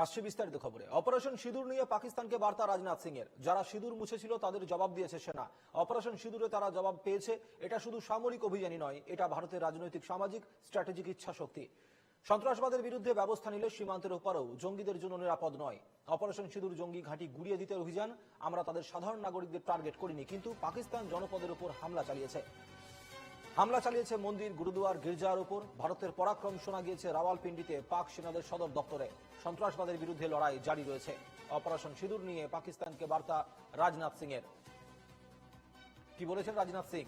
আসছে বিস্তারিত খবরে। অপারেশন সিঁদুর নিয়ে পাকিস্তানকে বার্তা রাজনাথ সিং এর যারা সিঁদুর মুছেছিল, তাদের জবাব দিয়েছে সেনা। অপারেশন সিঁদুরে তারা জবাব পেয়েছে, এটা শুধু সামরিক অভিযানই নয়, এটা ভারতের রাজনৈতিক, সামাজিক, স্ট্র্যাটেজিক ইচ্ছা শক্তি সন্ত্রাসবাদের বিরুদ্ধে ব্যবস্থা নিলে সীমান্তের ওপারেও জঙ্গিদের জন্য নিরাপদ নয়। অপারেশন সিঁদুর জঙ্গি ঘাঁটি গুড়িয়ে দিতে অভিযান আমরা তাদের সাধারণ নাগরিকদের টার্গেট করিনি, কিন্তু পাকিস্তান জনপদের উপর হামলা চালিয়েছে। হামলা চালিয়েছে মন্দির গুরুদুয়ার গির্জার উপর ভারতের পরাক্রম শোনা গিয়েছে রাওয়ালপিন্ডিতে পাক সেনাদের সদর দপ্তরে সন্ত্রাসবাদের বিরুদ্ধে লড়াই জারি রয়েছে অপারেশন সিঁদুর নিয়ে পাকিস্তানকে বার্তা রাজনাথ সিং এর কি বলেছেন রাজনাথ সিং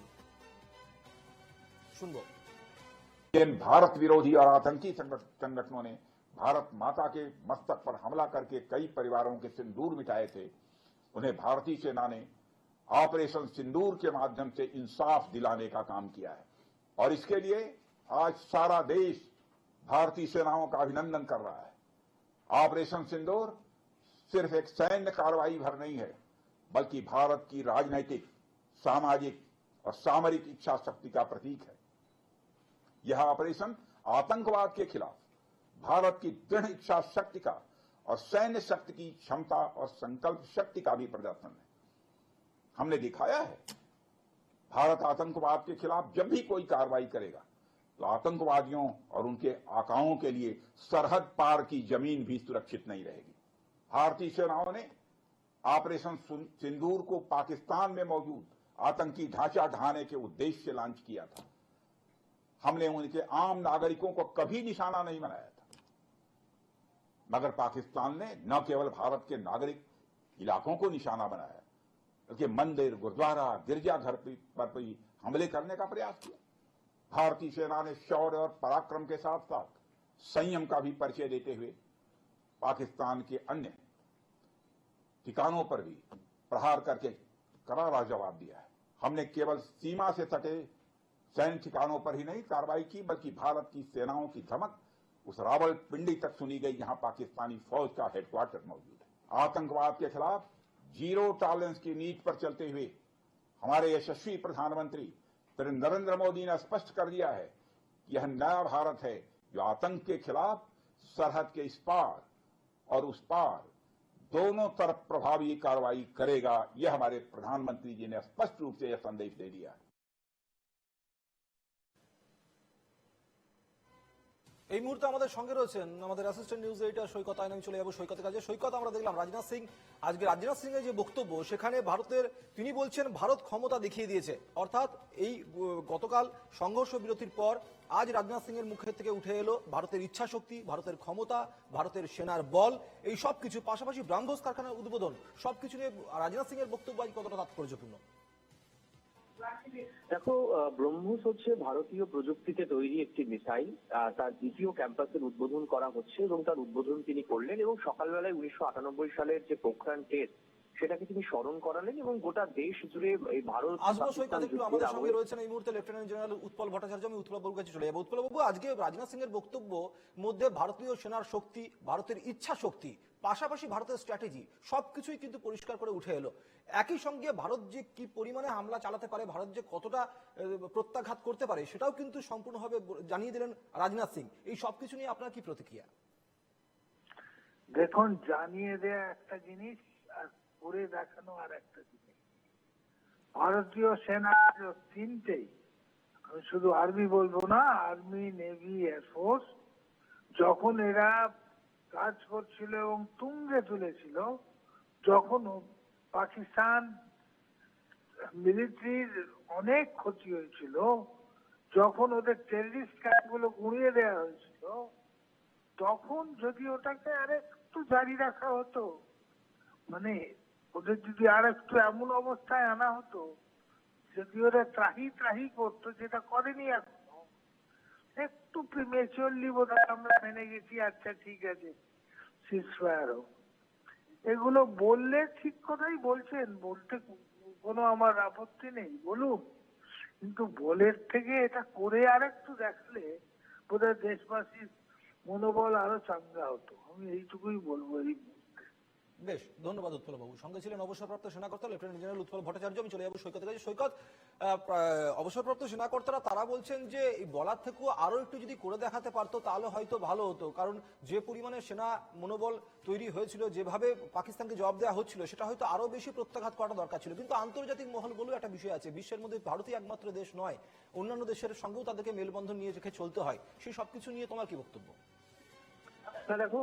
শুনবো इन भारत विरोधी और आतंकी संगठ- संगठनों ने भारत माता के मस्तक पर हमला करके कई परिवारों के सिंदूर मिटाए थे उन्हें भारतीय सेना ने ऑपरेशन सिंदूर के माध्यम से इंसाफ दिलाने का काम किया है। और इसके लिए आज सारा देश भारतीय सेनाओं का अभिनंदन कर रहा है। ऑपरेशन सिंदूर सिर्फ़ एक सैन्य कार्रवाई भर नहीं है, बल्कि भारत की राजनैतिक, सामाजिक और सामरिक इच्छा शक्ति का प्रतीक है। यह ऑपरेशन आतंकवाद के खिलाफ भारत की दृढ़ इच्छा शक्ति का और सैन्य शक्ति की क्षमता और संकल्प शक्ति का भी प्रदर्शन है। हमने दिखाया है। भारत आतंकवाद के खिलाफ जब भी कोई कार्रवाई करेगा तो आतंकवादियों और उनके आकाओं के लिए सरहद पार की ज़मीन भी सुरक्षित नहीं रहेगी। भारतीय सेनाओं ने ऑपरेशन सिंदूर को पाकिस्तान में मौजूद आतंकी ढांचा ढहाने के उद्देश्य से लॉन्च किया था। हमने उनके आम नागरिकों को कभी निशाना नहीं बनाया था। मगर पाकिस्तान ने न केवल भारत के नागरिक, इलाकों को निशाना बनाया बल्कि मंदिर, गुरुद्वारा गिरजाघर पर भी हमले करने का प्रयास किया। भारतीय सेना ने शौर्य और पराक्रम के साथ साथ संयम का भी परिचय देते हुए पाकिस्तान के अन्य ठिकानों पर भी प्रहार करके करारा जवाब दिया है। हमने केवल सीमा से सटे सैन्य ठिकानों पर ही नहीं, कार्रवाई की, बल्कि भारत की सेनाओं की धमक उस रावल पिंडी तक सुनी गई। जहाँ पाकिस्तानी फौज का हेडक्वार्टर मौजूद है। आतंकवाद के खिलाफ ज़ीरो टॉलरेंस की नीति पर चलते हुए हमारे यशस्वी प्रधानमंत्री नरेंद्र मोदी ने स्पष्ट कर दिया है कि यह नया भारत है जो आतंक के खिलाफ, सरहद के इस पार और उस पार दोनों तरफ़ प्रभावी कार्रवाई करेगा, यह हमारे प्रधानमंत्री जी ने स्पष्ट रूप से यह संदेश दे दिया है। এই মুহূর্তে আমাদের সঙ্গে রয়েছেন আমাদের অ্যাসিস্ট্যান্ট নিউজ এডিটর সৈকত আইন চলে যাব সৈকতের কাছে সৈকত, আমরা দেখলাম রাজনাথ সিং। আজকে রাজনাথ সিং এর যে বক্তব্য, সেখানে ভারতের, তিনি বলছেন ভারত ক্ষমতা দেখিয়ে দিয়েছে। অর্থাৎ এই গতকাল সংঘর্ষ বিরতির পর আজ রাজনাথ সিং এর মুখের থেকে উঠে এলো ভারতের ইচ্ছা শক্তি ভারতের ক্ষমতা, ভারতের সেনার বল। এই সব কিছু পাশাপাশি ব্রাহ্মস কারখানার উদ্বোধন, সবকিছু নিয়ে রাজনাথ সিং এর বক্তব্য আজ কতটা তাৎপর্যপূর্ণ? দেখো ব্রহ্মোস হচ্ছে ভারতীয় প্রযুক্তিতে তৈরি একটি মিসাইল তার দ্বিতীয় ক্যাম্পাসের উদ্বোধন করা হচ্ছে এবং তার উদ্বোধন তিনি করলেন এবং সকালবেলায় উনিশশো আটানব্বই সালের যে পোখরান টেস্ট সেটাকে তিনি স্মরণ করালেন এবং গোটা দেশ জুড়ে এই ভারত আসব সৈকত একটু আমাদের সঙ্গে রয়েছেন এই মুহূর্তে লেফটেন্যান্ট জেনারেল উৎপল ভট্টাচার্য আমি উৎপল বাবুর কাছে চলে যাব। উৎপল বাবু আজকে রাজনাথ সিং এর বক্তব্য মধ্যে ভারতীয় সেনার শক্তি ভারতের ইচ্ছা শক্তি পাশাপাশি ভারতের স্ট্র্যাটেজি সবকিছুই কিন্তু পরিষ্কার করে উঠে এলো। একই সঙ্গে ভারত যে কি পরিমাণে হামলা চালাতে পারে, ভারত যে কতটা প্রত্যাঘাত করতে পারে, সেটাও কিন্তু সম্পূর্ণভাবে জানিয়ে দিলেন রাজনাথ সিং। এই সবকিছু নিয়ে আপনার কি প্রতিক্রিয়া? দেখুন, জানিয়ে দেয়া একটা জিনিস আর করে দেখানো আর একটা জিনিস। ভারতীয় সেনা তিনটেই, আমি শুধু আর্মি বলব না, আর্মি, নেভি এয়ারফোর্স যখন এরা কাজ করছিল এবং তুঙ্গে তুলেছিল যখন পাকিস্তান মিলিটারির অনেক ক্ষতি হয়েছিল। যখন ওদের টেররিস্ট ক্যাম্পগুলো গুঁড়িয়ে দেওয়া হয়েছিল, তখন যদি ওটাকে আরেকটু জারি রাখা হতো মানে ওদের যদি আর একটু এমন অবস্থায় আনা হতো, যদি ওরা ত্রাহি ত্রাহি করতো, যেটা করেনি এখনও একটু প্রিমেচিওরলি বোধ আমরা মেনে গেছি। আচ্ছা ঠিক আছে। সিসফায়ার হোক। এগুলো বললে ঠিক কথাই বলছেন। বলতে কোনো আমার আপত্তি নেই। বলুন। কিন্তু বলের থেকে এটা করে আর একটু দেখলে বোধহয় দেশবাসীর মনোবল আরও চাঙ্গা হতো। আমি এইটুকুই বলব এই বেশ, ধন্যবাদ উৎপল বাবু সঙ্গে ছিলেন অবসরপ্রাপ্ত সেনাকর্তা, লেফটেন্যান্ট জেনারেল উৎপল ভট্টাচার্য, আমি চলে যাব সৈকতের কাছে সৈকত অবসরপ্রাপ্ত সেনাকর্তারা, তারা বলছেন যে এই বলার থেকেও আরও একটু যদি করে দেখাতে পারতো, তাহলে হয়তো ভালো হতো। কারণ যে পরিমাণে সেনা মনোবল তৈরি হয়েছিল, যেভাবে পাকিস্তানকে জবাব দেওয়া হচ্ছিল, সেটা হয়তো আরও বেশি প্রত্যাঘাত করা দরকার ছিল। কিন্তু আন্তর্জাতিক মহল বলেও একটা বিষয় আছে, বিশ্বের মধ্যে ভারতই একমাত্র দেশ নয়, অন্যান্য দেশের সঙ্গেও তাদেরকে মেলবন্ধন নিয়ে রেখে চলতে হয়। সেই সবকিছু নিয়ে তোমার কি বক্তব্য? না, দেখো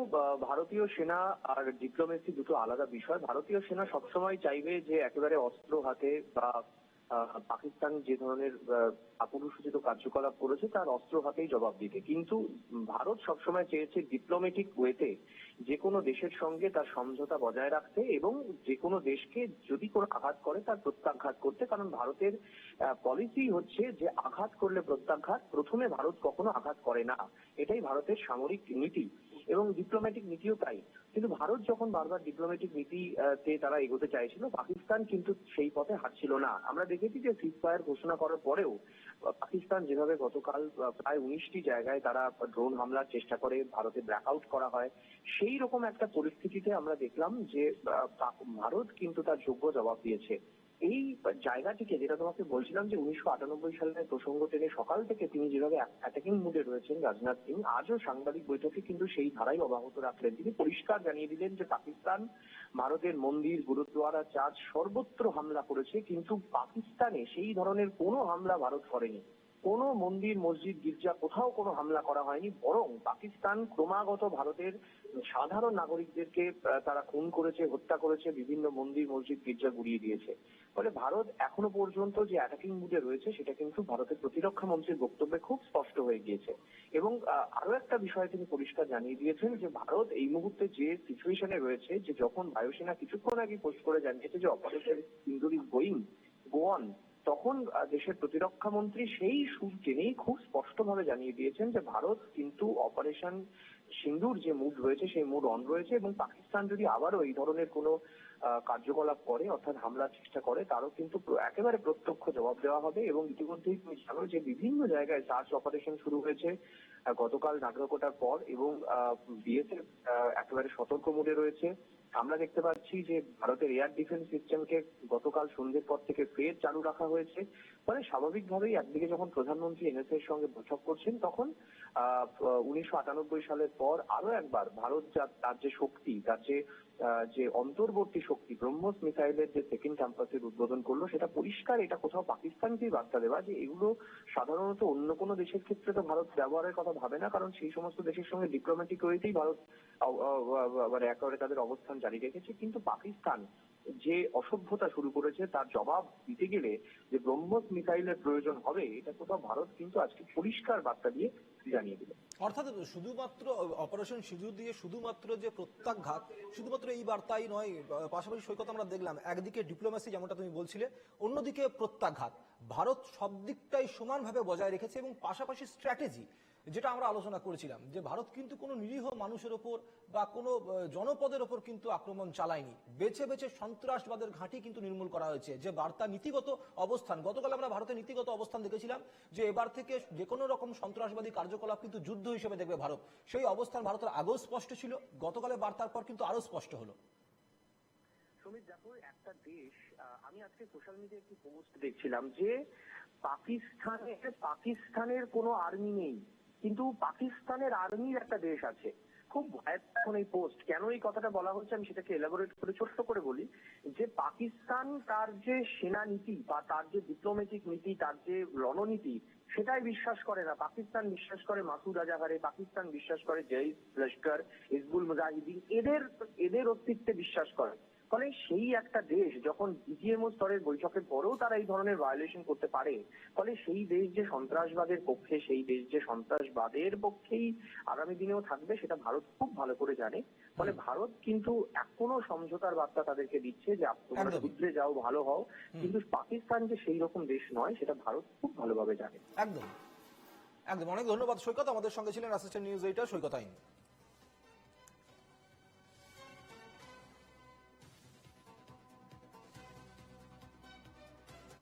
ভারতীয় সেনা আর ডিপ্লোমেসি দুটো আলাদা বিষয়। ভারতীয় সেনা সবসময় চাইবে যে একেবারে অস্ত্র হাতে বা পাকিস্তান যে ধরনের আপুরুষোচিত কার্যকলাপ করেছে তার অস্ত্র হাতেই জবাব দিতে। কিন্তু ভারত সবসময় চেয়েছে ডিপ্লোমেটিক ওয়েতে যে কোনো দেশের সঙ্গে তার সমঝোতা বজায় রাখতে এবং যে কোনো দেশকে যদি কোনো আঘাত করে তার প্রত্যাঘাত করতে। কারণ ভারতের পলিসি হচ্ছে যে আঘাত করলে প্রত্যাঘাত, প্রথমে ভারত কখনো আঘাত করে না। এটাই ভারতের সামরিক নীতি। এবং ডিপ্লোম্যাটিক নীতিও তাই। কিন্তু ভারত যখন বারবার ডিপ্লোম্যাটিক নীতি তে তারা এগোতে চাইছিল, পাকিস্তান কিন্তু সেই পথে হাঁটছিল না। আমরা দেখেছি যে সিজফায়ার ঘোষণা করার পরেও পাকিস্তান যেভাবে গতকাল প্রায় উনিশটি জায়গায় তারা ড্রোন হামলার চেষ্টা করে ভারতে ব্ল্যাকআউট করা হয় সেই রকম একটা পরিস্থিতিতে আমরা দেখলাম যে ভারত কিন্তু তার যোগ্য জবাব দিয়েছে। এই জায়গাটিকে যেটা তোমাকে বলছিলাম যে উনিশশো আটানব্বই সালের প্রসঙ্গ টেনে সকাল থেকে তিনি যেভাবে অ্যাটাকিং মুডে রয়েছেন রাজনাথ সিং, আজও সাংবাদিক বৈঠকে কিন্তু সেই ধারাই অব্যাহত রাখলেন। তিনি পরিষ্কার জানিয়ে দিলেন যে পাকিস্তান, ভারতের মন্দির গুরুদ্বারা চার্চ সর্বত্র হামলা করেছে, কিন্তু পাকিস্তানে সেই ধরনের কোনো হামলা ভারত করেনি। কোনো মন্দির, মসজিদ, গির্জা কোথাও কোনো হামলা করা হয়নি, বরং পাকিস্তান ক্রমাগত ভারতের সাধারণ নাগরিকদেরকে তারা খুন করেছে, হত্যা করেছে, বিভিন্ন মন্দির, মসজিদ, গির্জা গুড়িয়ে দিয়েছে। ফলে ভারত এখনও পর্যন্ত যে অ্যাটাকিং মুডে রয়েছে, সেটা কিন্তু ভারতের প্রতিরক্ষা মন্ত্রীর বক্তব্যে খুব স্পষ্ট হয়ে গিয়েছে। এবং আরও একটা বিষয় তিনি পরিষ্কার জানিয়ে দিয়েছেন যে, ভারত এই মুহূর্তে যে সিচুয়েশনে রয়েছে, যে যখন বায়ুসেনা কিছুক্ষণ আগে পোস্ট করে জানিয়েছে যে operation Sindoor is going on তখন দেশের প্রতিরক্ষা মন্ত্রী সেই সুর টেনেই খুব স্পষ্টভাবে জানিয়ে দিয়েছেন যে ভারত কিন্তু অপারেশন সিন্দুর যে মুড রয়েছে, সেই মুড অন রয়েছে এবং পাকিস্তান যদি আবারও এই ধরনের কোনো কার্যকলাপ করে, অর্থাৎ হামলার চেষ্টা করে, তারও কিন্তু একেবারে প্রত্যক্ষ জবাব দেওয়া হবে এবং ইতিমধ্যেই তুমি জানো যে বিভিন্ন জায়গায় সার্চ অপারেশন শুরু হয়েছে গতকাল নাগরকোটার পর এবং বিএসএফ একেবারে সতর্ক মুডে রয়েছে। আমরা দেখতে পাচ্ছি যে ভারতের এয়ার ডিফেন্স সিস্টেমকে গতকাল সন্ধ্যের পর থেকে ফের চালু রাখা হয়েছে। ফলে স্বাভাবিকভাবেই একদিকে যখন প্রধানমন্ত্রী এনএসএ এর সঙ্গে বৈঠক করছেন, তখন উনিশশো আটানব্বই সালের পর আরও একবার ভারত তার যে শক্তি, তার যে যে অন্তর্বর্তী শক্তি, ব্রহ্মস মিসাইলের যে সেকেন্ড ক্যাম্পাসের উদ্বোধন করল, সেটা পরিষ্কার, এটা কোথাও পাকিস্তানকেই বার্তা দেওয়া যে এগুলো সাধারণত অন্য কোনো দেশের ক্ষেত্রে তো ভারত ব্যবহারের কথা ভাবে না, কারণ সেই সমস্ত দেশের সঙ্গে ডিপ্লোম্যাটিক ওয়েতেই ভারত মানে একেবারে তাদের অবস্থান জারি রেখেছে, কিন্তু পাকিস্তান যে অসভ্যতা শুরু করেছে তার জবাব দিতে গেলে যে ব্রহ্মস মিসাইলের প্রয়োজন হবে, এটা কোথাও ভারত কিন্তু আজকে পরিষ্কার বার্তা দিয়ে জানিয়ে দিল। অর্থাৎ শুধুমাত্র অপারেশন সিঁদুর দিয়ে শুধুমাত্র যে প্রত্যাঘাত, শুধুমাত্র এই বার্তাই নয়, পাশাপাশি সৈকত আমরা দেখলাম, একদিকে ডিপ্লোমেসি যেমনটা তুমি বলছিলে, অন্যদিকে প্রত্যাঘাত। ভারত সব দিকটাই সমানভাবে বজায় রেখেছে এবং পাশাপাশি স্ট্র্যাটেজি যেটা আমরা আলোচনা করেছিলাম, যে ভারত কিন্তু কোনো নিরীহ মানুষের ওপর বা কোনো জনপদের ওপর কিন্তু আক্রমণ চালায়নি। বেছে বেছে সন্ত্রাসবাদের ঘাঁটি কিন্তু নির্মূল করা হয়েছে। যে বার্তা নীতিগত অবস্থান, গতকাল আমরা ভারতের নীতিগত অবস্থান দেখেছিলাম, যে এবার থেকে যে কোনো রকম সন্ত্রাসবাদী কার্যকলাপ কিন্তু যুদ্ধ হিসেবে দেখবে ভারত। সেই অবস্থান ভারতের আগেও স্পষ্ট ছিল, গতকালের বার্তার পর কিন্তু আরও স্পষ্ট হলো। সুমিত দেখো, একটা দেশ আমি আজকে সোশ্যাল মিডিয়ায় একটি পোস্ট দেখছিলাম যে পাকিস্তানে, পাকিস্তানের কোনো আর্মি নেই, কিন্তু পাকিস্তানের আর্মির একটা দেশ আছে। খুব এখন এই পোস্ট কেন এই কথাটা বলা হচ্ছে আমি সেটাকে এলাবোরেট করে, ছোট্ট করে বলি যে পাকিস্তান তার যে সেনা নীতি বা তার যে ডিপ্লোম্যাটিক নীতি, তার যে রণনীতি, সেটাই বিশ্বাস করে না। পাকিস্তান বিশ্বাস করে মাসুদ আজাহারে, পাকিস্তান বিশ্বাস করে জৈশ লস্কর, হিজবুল মুজাহিদিন। এদের এদের অস্তিত্বে বিশ্বাস করে। ফলে সেই একটা দেশ যখন ডিজিএমও স্তরের বৈঠকের পরেও তারা এই ধরনের ভায়োলেশন করতে পারে ফলে সেই দেশ যে সন্ত্রাসবাদের পক্ষে সেই দেশ যে সন্ত্রাসবাদের পক্ষেই আগামী দিনেও থাকবে সেটা ভারত খুব ভালো করে জানে। ফলে ভারত কিন্তু এখনও সমঝোতার বার্তা তাদেরকে দিচ্ছে যে তোমরা শুধরে যাও ভালো হও। কিন্তু পাকিস্তান যে সেই রকম দেশ নয় সেটা ভারত খুব ভালোভাবে জানে। একদম। একদম। অনেক ধন্যবাদ সৈকত। আমাদের সঙ্গে ছিলেন অ্যাসিস্ট্যান্ট নিউজ এইটার সৈকত আইন।